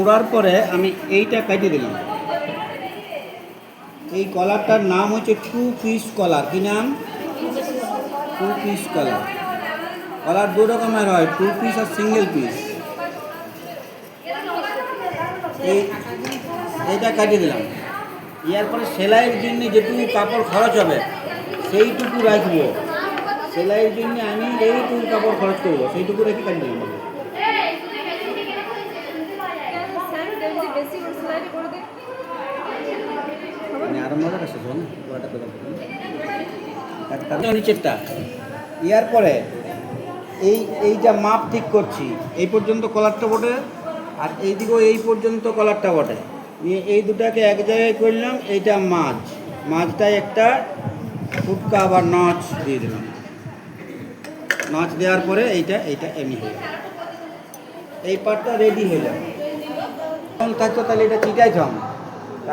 মুড়ার পরে আমি এইটা কেটে দিলাম। এই কলারটার নাম হচ্ছে টু পিস কলার কি নাম? টু পিস কলার কলার দু রকমের হয় টু পিস আর সিঙ্গেল পিস এই এইটা কাটিয়ে দিলাম। ইয়ার পরে সেলাইয়ের জন্য যেটুকু কাপড় খরচ হবে, সেইটুকু রাখব। সেলাইয়ের জন্য আমি এইটুকু কাপড় খরচ করব, সেইটুকু রেখে কাটিয়ে দিলাম বেশি করে সেলাই করে দে মানে আরম্ভ করে শেষ হল পুরোটা করে তারপরে নিচেরটা। ইয়ার পরে এই এই যা মাপ ঠিক করছি, এই পর্যন্ত কলারটা বটে, আর এইদিকেও এই পর্যন্ত কলারটা বটে। নিয়ে এই দুটাকে এক জায়গায় করলাম এইটা মাছ। মাছটায় একটা ফুটকা বা নচ দিয়ে দিলাম। নচ দেওয়ার পরে এইটা এইটা এমনি হয়ে গেল। এই পার্টটা রেডি হয়ে যাবে থাকতো তাহলে এটা চিটাইতাম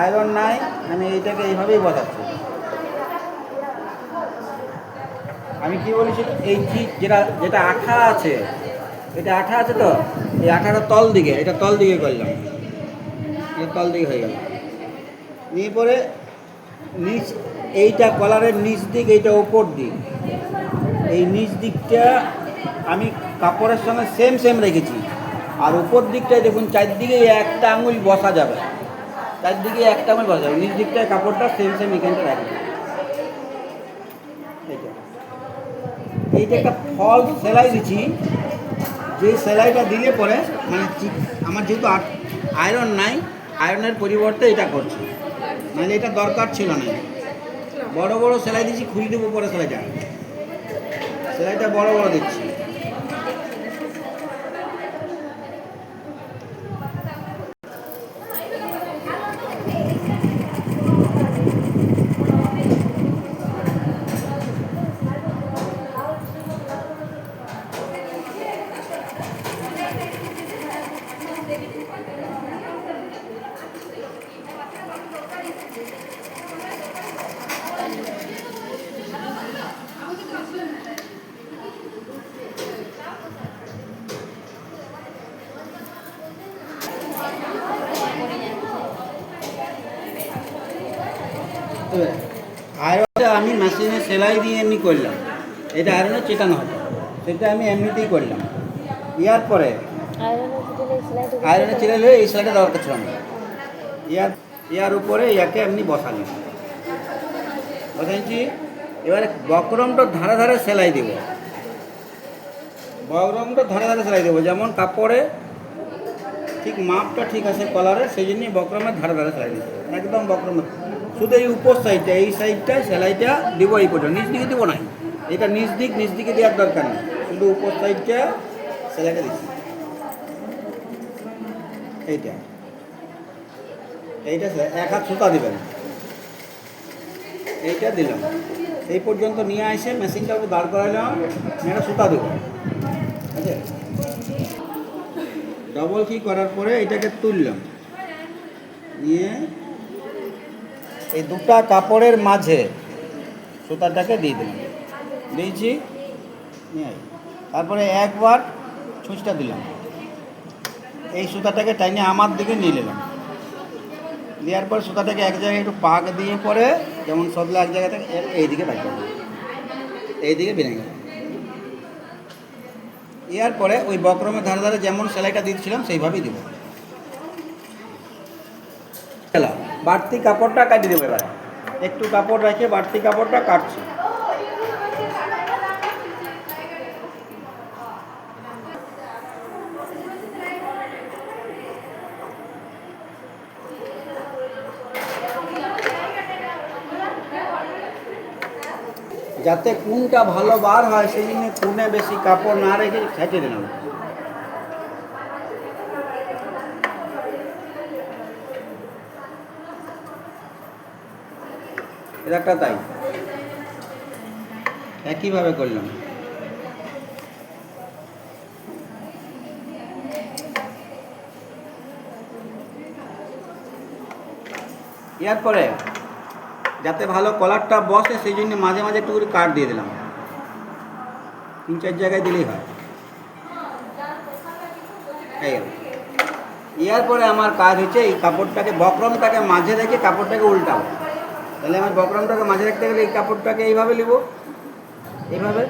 আয়রন নাই, আমি এইটাকে এইভাবেই বসাচ্ছি। আমি কি বলেছি? এই চিট যেটা যেটা আঠা আছে, এটা আঠা আছে তো? এই আঠাটা তল দিকে, এটা তল দিকে করলাম। এটা তল দিকে হয়ে গেল। নিয়ে পরে নিচ, এইটা কলারের নিচ দিক, এইটা ওপর দিক। এই নিচ দিকটা আমি কাপড়ের সঙ্গে সেম সেম রেখেছি। আর উপর দিকটায় দেখুন, চারদিকে একটা আঙুল বসা যাবে। চারদিকে একটা আঙুল বসা যাবে। নিচ দিকটায় কাপড়টা সেম সেম এখানটা রাখবে। এইটা একটা ফল সেলাই দিচ্ছি। যে সেলাইটা দিলে পরে মানে আমার যেহেতু আয়রন নাই আয়রনের পরিবর্তে এটা করছি। মানে এটা দরকার ছিল না। বড় বড় সেলাই দিচ্ছি খুলে দেবো পরে সেলাইটা। সেলাইটা বড় বড় দিচ্ছি। আয়রনটা আমি মেশিনে সেলাই দিয়ে এমনি করলাম। এটা আয়রনে চেটানো হবে। সেটা আমি এমনিতেই করলাম। ইয়ার পরে আয়রনে চেলালে এই সেলাইটা দরকার ছিল না ইয়ার ইয়ার উপরে ইয়াকে এমনি বসালাম। বসাইছি। এবারে বক্রমটা ধারে ধারে সেলাই দেব। বক্রমটা ধারে ধারে সেলাই দেবো। যেমন কাপড়ে ঠিক মাপটা ঠিক আছে কলারের সেই জন্যই বক্রমের ধারে ধারে সেলাই দেবো একদম বক্রমের শুধু এই উপর সাইডটা এই সাইডটায় সেলাইটা দিব এই পর্যন্ত। নিচ দিকে দেবো নাই। এটা নিচ দিক, নিচ দিকে দেওয়ার দরকার নেই। শুধু উপর সাইডটা সেলাইটা দিচ্ছি। এইটা। এইটা এক হাত সুতা দেবেন। এইটা দিলাম। এই পর্যন্ত নিয়ে এসে মেশিনটা উপর দাঁড় করালাম একটা সুতা দেবো। আছে? ডবল কি করার পরে এটাকে তুললাম। নিয়ে এই দুটা কাপড়ের মাঝে সুতাটাকে দিয়ে দিলাম। দিয়েছি তারপরে একবার ছুঁচটা দিলাম। এই সুতাটাকে টাইনে আমার দিকে নিয়ে নিলাম। দেওয়ার পর সুতাটাকে এক জায়গায় একটু পাক দিয়ে পরে যেমন সবলা এক জায়গা থেকে এইদিকে রাখলাম এইদিকে বেরিয়ে গেল এর পরে ওই বক্রমের ধারে ধারে যেমন সেলাইটা দিয়েছিলাম সেইভাবেই দেবো খেলা বাড়তি কাপড়টা কাটিয়ে দেবো এবার। একটু কাপড় রেখে বাড়তি কাপড়টা কাটছি। যাতে কোনটা ভালো বার হয়, সেই জন্য কোনে বেশি কাপড় না রেখে খেটে দিলাম একটা তাই। একইভাবে করলাম। এরপরে যাতে ভালো কলারটা বসে, সেই জন্য মাঝে মাঝে একটু কাট দিয়ে দিলাম। তিন, চার জায়গায় দিলেই হয়। এই এরপরে আমার কাজ হচ্ছে এই কাপড়টাকে, বক্রমটাকে মাঝে রেখে কাপড়টাকে উল্টাবো। তাহলে আমি বক্রমটাকে মাঝে রাখতে গেলে এই কাপড়টাকে এইভাবে নিব। এইভাবে।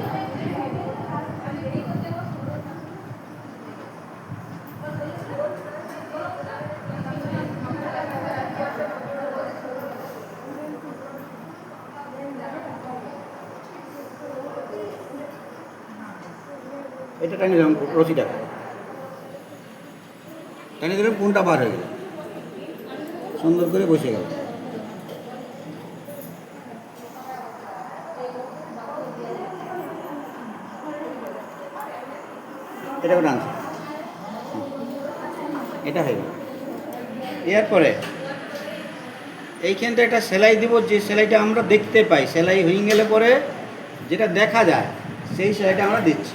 এটা টানি দিলাম রশিটাকে টানি দিলাম কোনটা বার হয়ে গেল। সুন্দর করে বসে গেল। এটাকে টানছে হুম। এটা হয়ে গেল এরপরে এইখানটা একটা সেলাই দিব, যে সেলাইটা আমরা দেখতে পাই, সেলাই হয়ে গেলে পরে যেটা দেখা যায়, সেই সেলাইটা আমরা দিচ্ছি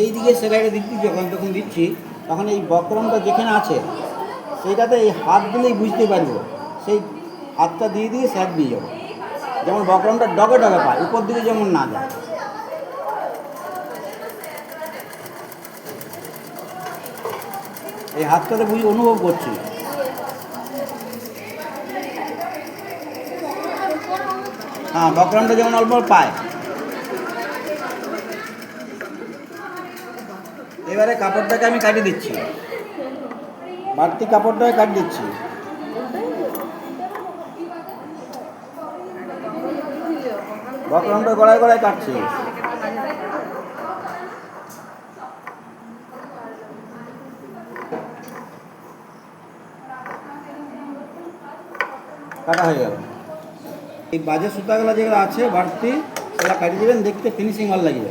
এই দিকে সেলাইটা দিচ্ছি যখন তখন দিচ্ছি, তখন এই বক্রমটা যেখানে আছে, সেইটাতে এই হাত দিলেই বুঝতে পারব। সেই হাতটা দিয়ে দিয়ে স্যাক দিয়ে যাব। যেমন বক্রমটা ডগে ডগে পায়, উপর দিকে যেমন না যায়। এই হাতটাতে বুঝি অনুভব করছি। হ্যাঁ বক্রমটা যেমন অল্প পায়। এবারে কাপড়টাকে আমি কাটিয়ে দিচ্ছি। বাড়তি কাপড়টাকে কাটিয়ে দিচ্ছি। বক্রমটা গড়ায় গড়ায় কাটছি। কাটা হয়ে গেল। এই বাজে সুতাগুলো যেগুলো আছে, বাড়তি, সেগুলো কাটিয়ে দেবেন, দেখতে ফিনিশিং ভালো লাগবে।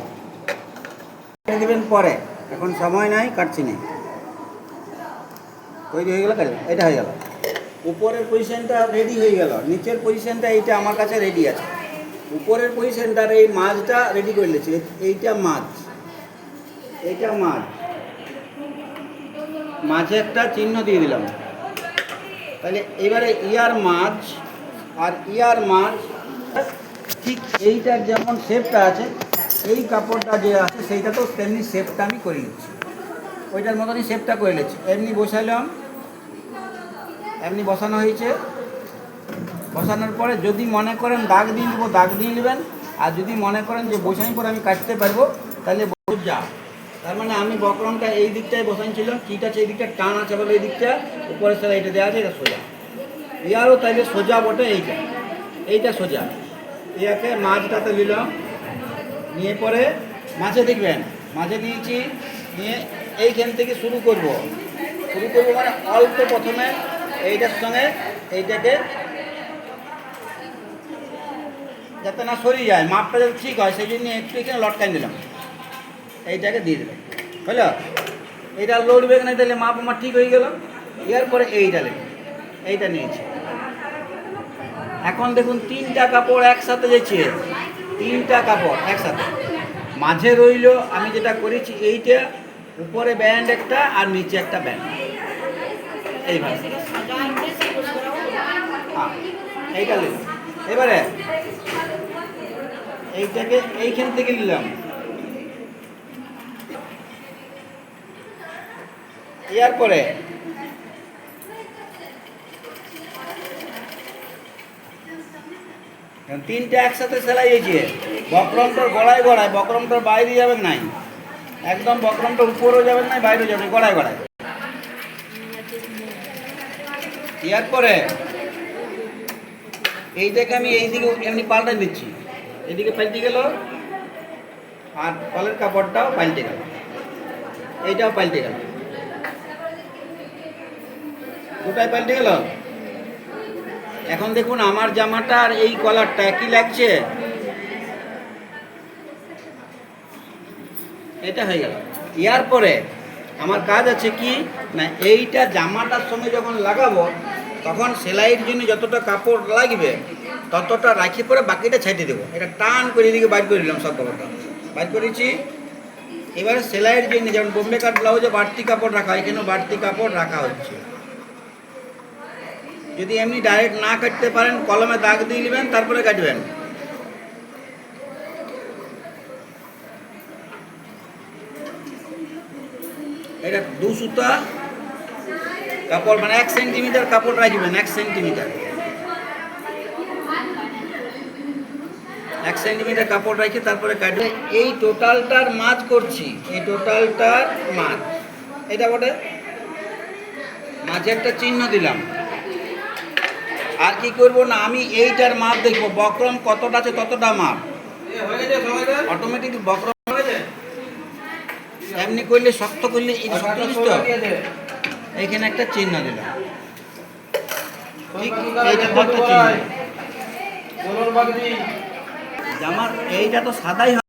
দেবেন পরে। এখন সময় নাই, কাটছি না। তৈরি হয়ে গেল কাটবে এটা হয়ে গেল। উপরের পজিশনটা রেডি হয়ে গেল। নিচের পজিশনটা এইটা আমার কাছে রেডি আছে। উপরের পজিশনটার এই মাছটা রেডি করে নিয়েছি। এইটা মাছ। এইটা মাছ। মাঝে একটা চিহ্ন দিয়ে দিলাম। তাহলে এবারে ইয়ার মাছ আর ইয়ার মাছ, ঠিক এইটার যেমন শেপটা আছে এই কাপড়টা যে আছে, সেইটা তো তেমনি শেপটা আমি করে নিচ্ছি। ওইটার মতনই শেপটা করে নিচ্ছি। এমনি বসাইলাম। এমনি বসানো হয়েছে। বসানোর পরে যদি মনে করেন দাগ দিয়ে নেব, দাগ দিয়ে নেবেন। আর যদি মনে করেন যে বসানোর পরে আমি কাটতে পারব, তাহলে যা। তার মানে আমি বক্রমটা এই দিকটায় বসাইছিলাম কিট এই দিকটা, টান আছে বলে এই দিকটা, উপরে সেটা এটা দেওয়া আছে, এটা সোজা। ইয়ারও তাইলে সোজা বটে এইটা। এইটা সোজা। ইয়াকে মাছটাতে নিলাম। নিয়ে পরে মাঝে দেখবেন, মাঝে দিয়েছি, নিয়ে এইখান থেকে শুরু করব। শুরু করব মানে অল্প প্রথমে এইটার সঙ্গে এইটাকে যাতে না সরিয়ে যায়, মাপটা যাতে ঠিক হয় সেই জন্য একটু এখানে লটকাই দিলাম এইটাকে দিয়ে দিলাম বুঝলো এইটা লড়বে না তাহলে মাপ আমার ঠিক হয়ে গেল। এরপরে এইটা লেগে এইটা নিয়েছি। এখন দেখুন, তিনটা কাপড় একসাথে যেছে তিনটা কাপড় একসাথে। মাঝে রইল, আমি যেটা করেছি, এইটা, উপরে ব্যান্ড একটা আর নিচে একটা ব্যান্ড এইভাবে। হ্যাঁ এবারে, এইটাকে এইখান থেকে নিলাম। এরপরে এখন তিনটে একসাথে সেলাই হয়েছে। বক্রমটার গড়ায় গড়ায়, বক্রমটার বাইরে যাবেন নাই। একদম বক্রমটার উপরেও যাবেন নাই, বাইরেও যাবেন গড়ায়। গড়ায় এরপরে এই এইটাকে আমি এইদিকে এমনি পাল্টাই দিচ্ছি। এদিকে পাল্টে গেল, আর কলের কাপড়টাও পাল্টে গেল। এইটাও পাল্টে গেল। দুটাই পাল্টে গেল? এখন দেখুন আমার জামাটা আর এই কলারটা একই লাগছে? এটা হয়ে গেল। ইয়ার পরে আমার কাজ আছে কি? না, এইটা জামাটার সঙ্গে যখন লাগাবো, তখন সেলাইয়ের জন্য যতটা কাপড় লাগবে, ততটা রাখি পরে বাকিটা ছাইটে দেবো। এটা টান করে এদিকে বাইর করে দিলাম সব কাপড়টা। বাইর করেছি। এবারে সেলাইয়ের জন্য যেমন বোম্বে কাট ব্লাউজে বাড়তি কাপড় রাখা হয়, এখানেও বাড়তি কাপড় রাখা হচ্ছে। যদি এমনি ডাইরেক্ট না কাটতে পারেন, কলমে দাগ দিয়ে নেবেন, তারপরে কাটবেন। এটা দু সুতা কাপড় মানে এক সেন্টিমিটার কাপড় রাখবেন, এক সেন্টিমিটার এক সেন্টিমিটার কাপড় রেখে তারপরে কাটবে এই টোটালটার মাছ করছি, এই টোটালটার মাছ। এটা বটে? মাঝে একটা চিহ্ন দিলাম। আর কি করব না আমি এইটার মাপ দেখব। বক্রম কতটা আছে ততটা মাপ। অটোমেটিক বক্রম এমনি করলে শক্ত করলে এই শক্ত জিনিস এইখানে একটা চিহ্ন দিলাম। ঠিক এইটাতে একটা চিহ্ন? জামার এইটা তো সাদাই হয়।